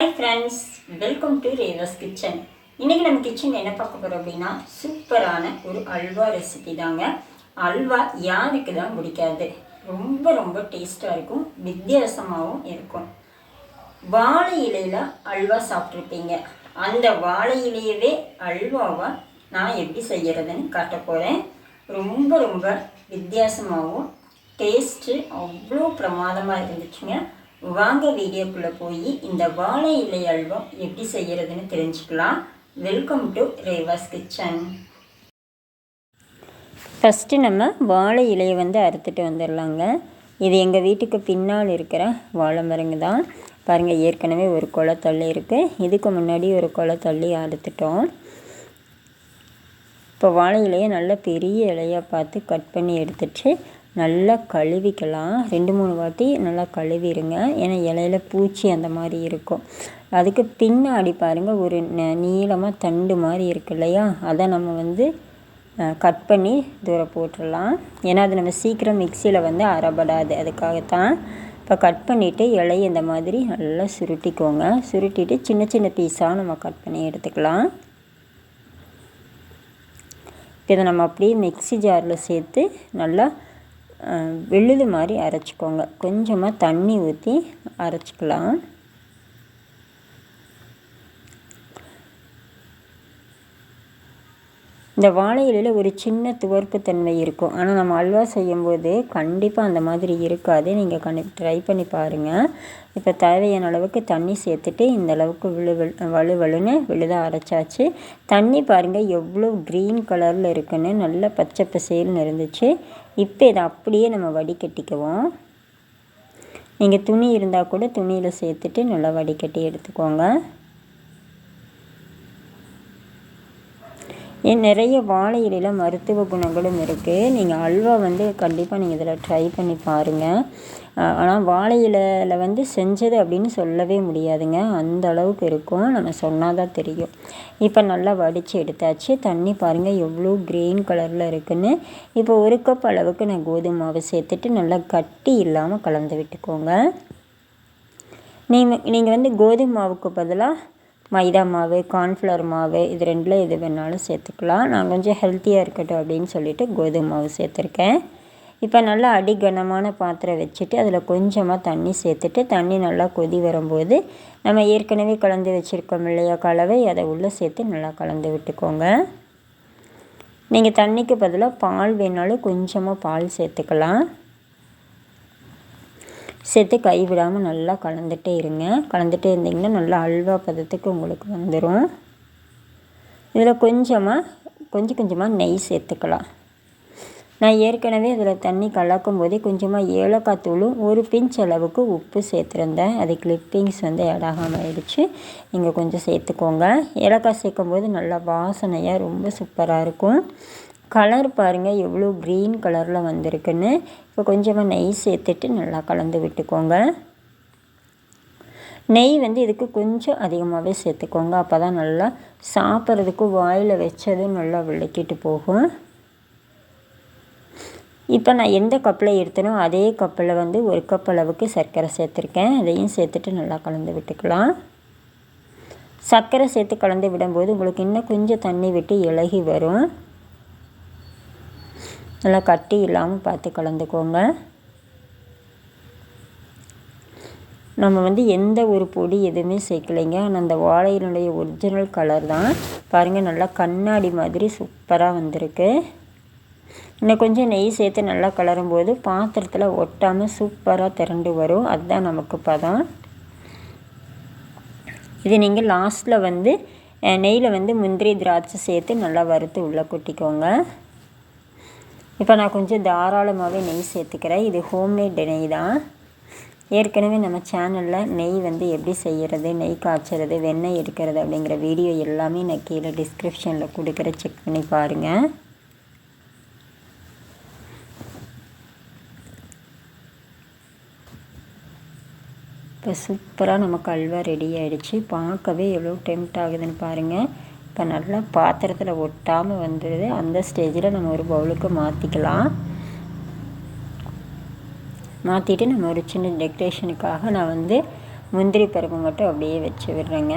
Hi friends welcome to Reva's kitchen இன்றைக்கி நம்ம kitchen என்ன பார்க்க போகிறோம் அப்படின்னா சூப்பரான ஒரு அல்வா ரெசிபி தாங்க. அல்வா யாருக்கு தான் பிடிக்காது. ரொம்ப ரொம்ப டேஸ்ட்டாக இருக்கும் வித்தியாசமாகவும் இருக்கும். வாழை இலையில் அல்வா சாப்பிட்ருப்பீங்க அந்த வாழை இலையவே அல்வாவை நான் எப்படி செய்கிறதுன்னு காட்ட போகிறேன் ரொம்ப ரொம்ப வித்தியாசமாகவும் டேஸ்ட்டு அவ்வளோ பிரமாதமாக இருந்துச்சுங்க. வாங்க வீடியோக்குள்ளே போய் இந்த வாழை இலை அல்வா எப்படி செய்கிறதுன்னு தெரிஞ்சுக்கலாம். Welcome to Reva's kitchen first நம்ம வாழை இலையை வந்து அறுத்துட்டு வந்துடலாங்க. இது எங்கள் வீட்டுக்கு பின்னால் இருக்கிற வாழை மரங்க தான். பாருங்கள் ஏற்கனவே ஒரு கொலை தள்ளி இருக்குது இதுக்கு முன்னாடி ஒரு கொலை தள்ளி அறுத்துட்டோம். இப்போ வாழை இலையை நல்ல பெரிய இலையாக பார்த்து கட் பண்ணி எடுத்துட்டு நல்லா கழுவிக்கலாம். ரெண்டு மூணு வாட்டி நல்லா கழுவிடுங்க ஏன்னா இலையில பூச்சி அந்த மாதிரி இருக்கும். அதுக்கு பின்னாடி பாருங்கள் ஒரு நீளமாக தண்டு மாதிரி இருக்கு இல்லையா? அதை நம்ம வந்து கட் பண்ணி தூரம் போட்டுடலாம். ஏன்னா அது நம்ம சீக்கிரம் மிக்சியில் வந்து அறப்படாது அதுக்காகத்தான் இப்போ கட் பண்ணிவிட்டு இலையை இந்த மாதிரி நல்லா சுருட்டிக்கோங்க. சுருட்டிட்டு சின்ன சின்ன பீஸாக நம்ம கட் பண்ணி எடுத்துக்கலாம். இதை நம்ம அப்படியே மிக்சி ஜாரில் சேர்த்து நல்லா வெள்ளுது மாதிரி அரைச்சிக்கோங்க. கொஞ்சமாக தண்ணி ஊற்றி அரைச்சிக்கலாம். இந்த வாழை இலையில் ஒரு சின்ன துவர்ப்பு தன்மை இருக்கும். ஆனால் நம்ம அல்வா செய்யும்போது கண்டிப்பாக அந்த மாதிரி இருக்காது. நீங்கள் கண்டி ட்ரை பண்ணி பாருங்கள் இப்போ தேவையான அளவுக்கு தண்ணி சேர்த்துட்டு இந்த அளவுக்கு விழு வலு வலுன்னு விழுதாக அரைச்சாச்சு. தண்ணி பாருங்கள் எவ்வளோ க்ரீன் கலரில் இருக்குன்னு. நல்ல பச்சை பசேல்னு இருந்துச்சு. இப்போ இதை அப்படியே நம்ம வடிகட்டிக்குவோம். நீங்கள் துணி இருந்தால் கூட துணியில் சேர்த்துட்டு நல்லா வடிகட்டி எடுத்துக்கோங்க. நிறைய வாழை இலையில் மருத்துவ குணங்களும் இருக்குது நீங்கள் அல்வா வந்து கண்டிப்பாக நீங்கள் இதில் ட்ரை பண்ணி பாருங்கள் ஆனால் வாழை இலையில் வந்து செஞ்சது அப்படின்னு சொல்லவே முடியாதுங்க. அந்த அளவுக்கு இருக்கும். நம்ம சொன்னால் தான் தெரியும். இப்போ நல்லா வடித்து எடுத்தாச்சு. தண்ணி பாருங்கள் எவ்வளோ க்ரீன் கலரில் இருக்குன்னு. இப்போ ஒரு கப் அளவுக்கு நான் கோதுமை மாவு சேர்த்துட்டு நல்லா கட்டி இல்லாமல் கலந்து விட்டுக்கோங்க. நீங்கள் நீங்கள் வந்து கோதுமை மாவுக்கு பதிலாக மைதா மாவு கார்ன்ஃப்ளவர் மாவு இது ரெண்டில் எது வேணாலும் சேர்த்துக்கலாம். நான் கொஞ்சம் ஹெல்த்தியாக இருக்கட்டும் அப்படின்னு சொல்லிவிட்டு கோதுமை மாவு சேர்த்துருக்கேன். இப்போ நல்லா அடி கனமான பாத்திரம் வச்சுட்டு அதில் கொஞ்சமாக தண்ணி சேர்த்துட்டு தண்ணி நல்லா கொதி வரும்போது நம்ம ஏற்கனவே கலந்து வச்சுருக்கோம் இல்லையா கலவை அதை உள்ளே சேர்த்து நல்லா கலந்து விட்டுக்கோங்க. நீங்கள் தண்ணிக்கு பதிலாக பால் வேணாலும் கொஞ்சமாக பால் சேர்த்துக்கலாம். சேர்த்து கைவிடாமல் நல்லா கலந்துகிட்டே இருங்க. கலந்துகிட்டே இருந்திங்கன்னா நல்லா அல்வா பதத்துக்கு உங்களுக்கு வந்துடும் இதில் கொஞ்சமாக கொஞ்சம் கொஞ்சமாக நெய் சேர்த்துக்கலாம். நான் ஏற்கனவே இதில் தண்ணி கலக்கும் போதே கொஞ்சமாக ஏலக்காய் தூளும் ஒரு பிஞ்ச் அளவுக்கு உப்பு சேர்த்துருந்தேன். அது கிளிப்பிங்ஸ் வந்து ஆகாமல் ஆயிடுச்சு. நீங்கள் கொஞ்சம் சேர்த்துக்கோங்க. ஏலக்காய் சேர்க்கும் போது நல்லா வாசனையாக ரொம்ப சூப்பராக இருக்கும். கலர் பாருங்கள் எவ்வளோ க்ரீன் கலரில் வந்திருக்குன்னு. இப்போ கொஞ்சமாக நெய் சேர்த்துட்டு நல்லா கலந்து விட்டுக்கோங்க. நெய் வந்து இதுக்கு கொஞ்சம் அதிகமாகவே சேர்த்துக்கோங்க. அப்போ தான் நல்லா சாப்பிட்றதுக்கு வாயில் வச்சதும் நல்லா விளக்கிட்டு போகும். இப்போ நான் எந்த கப்பில் எடுத்தனோ அதே கப்பில் வந்து ஒரு கப் அளவுக்கு சர்க்கரை சேர்த்துருக்கேன். அதையும் சேர்த்துட்டு நல்லா கலந்து விட்டுக்கலாம். சர்க்கரை சேர்த்து கலந்து விடும்போது உங்களுக்கு இன்னும் கொஞ்சம் தண்ணி விட்டு இலகி வரும். நல்லா கட்டி இல்லாமல் பார்த்து கலந்துக்கோங்க. நம்ம வந்து எந்த ஒரு பொடி எதுவுமே சேர்க்கலைங்க. ஆனால் அந்த வாழையினுடைய ஒரிஜினல் கலர் தான். பாருங்கள் நல்லா கண்ணாடி மாதிரி சூப்பராக வந்திருக்கு. இன்னும் கொஞ்சம் நெய் சேர்த்து நல்லா கலரும் போது பாத்திரத்தில் ஒட்டாமல் சூப்பராக திரண்டு வரும். அதுதான் நமக்கு பதம். இது நீங்கள் லாஸ்ட்டில் வந்து நெய்யில் வந்து முந்திரி திராட்சை சேர்த்து நல்லா வறுத்து உள்ளே கொட்டிக்கோங்க. இப்போ நான் கொஞ்சம் தாராளமாகவே நெய் சேர்த்துக்கிறேன். இது ஹோம்மேட் நெய் தான். ஏற்கனவே நம்ம சேனலில் நெய் வந்து எப்படி செய்கிறது நெய் காய்ச்சறது வெண்ணெய் எடுக்கிறது அப்படிங்கிற வீடியோ எல்லாமே நான் கீழே டிஸ்கிரிப்ஷனில் கொடுக்குற செக் பண்ணி பாருங்கள் இப்போ சூப்பராக நம்ம அல்வா ரெடி ஆகிடுச்சு பார்க்கவே எவ்வளோ டெம்ட் ஆகுதுன்னு பாருங்கள் இப்போ நல்லா பாத்திரத்தில் ஒட்டாமல் வந்துடுது. அந்த ஸ்டேஜில் நம்ம ஒரு பவுலுக்கு மாற்றிக்கலாம் மாற்றிட்டு நம்ம ஒரு சின்ன டெக்கரேஷனுக்காக நான் வந்து முந்திரி பருப்பு மட்டும் அப்படியே வச்சு விடுறேங்க.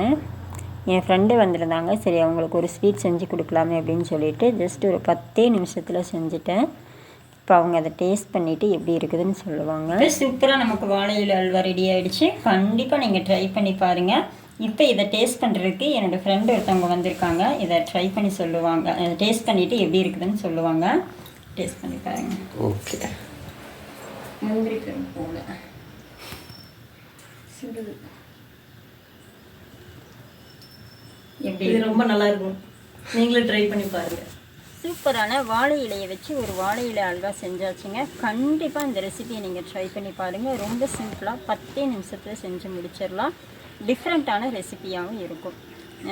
என் ஃப்ரெண்டு வந்திருந்தாங்க. சரி அவங்களுக்கு ஒரு ஸ்வீட் செஞ்சு கொடுக்கலாமே அப்படின்னு சொல்லிட்டு ஜஸ்ட் ஒரு பத்தே நிமிஷத்தில் செஞ்சுட்டேன். இப்போ அவங்க அதை டேஸ்ட் பண்ணிவிட்டு எப்படி இருக்குதுன்னு சொல்லுவாங்க. சூப்பராக நமக்கு வாழை இலை அல்வா ரெடி ஆகிடுச்சு கண்டிப்பாக நீங்கள் ட்ரை பண்ணி பாருங்கள் இப்போ இதை டேஸ்ட் பண்ணுறதுக்கு என்னோடய ஃப்ரெண்டு ஒருத்தவங்க வந்திருக்காங்க. இதை ட்ரை பண்ணி சொல்லுவாங்க. டேஸ்ட் பண்ணிவிட்டு எப்படி இருக்குதுன்னு சொல்லுவாங்க. டேஸ்ட் பண்ணி பாருங்கள் ஓகே முந்திரி பருப்பு போல. சுடுது எப்படி இது ரொம்ப நல்லா இருக்கும் நீங்களும் ட்ரை பண்ணி பாருங்க. சூப்பரான வாழை இலையை வச்சு ஒரு வாழை இலை அல்வா செஞ்சாச்சுங்க. கண்டிப்பாக இந்த ரெசிபியை நீங்கள் ட்ரை பண்ணி பாருங்கள் ரொம்ப சிம்பிளாக பத்தே நிமிஷத்தில் செஞ்சு முடிச்சிடலாம். டிஃப்ரெண்ட்டான ரெசிபியாகவும் இருக்கும்.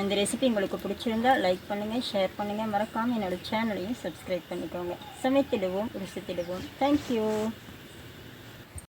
இந்த ரெசிபி உங்களுக்கு பிடிச்சிருந்தா லைக் பண்ணுங்கள் ஷேர் பண்ணுங்கள் மறக்காமல் என்னோடய சேனலையும் சப்ஸ்கிரைப் பண்ணிக்கோங்க. சமைத்திடுவோம் ருசித்திடுவோம். தேங்க்யூ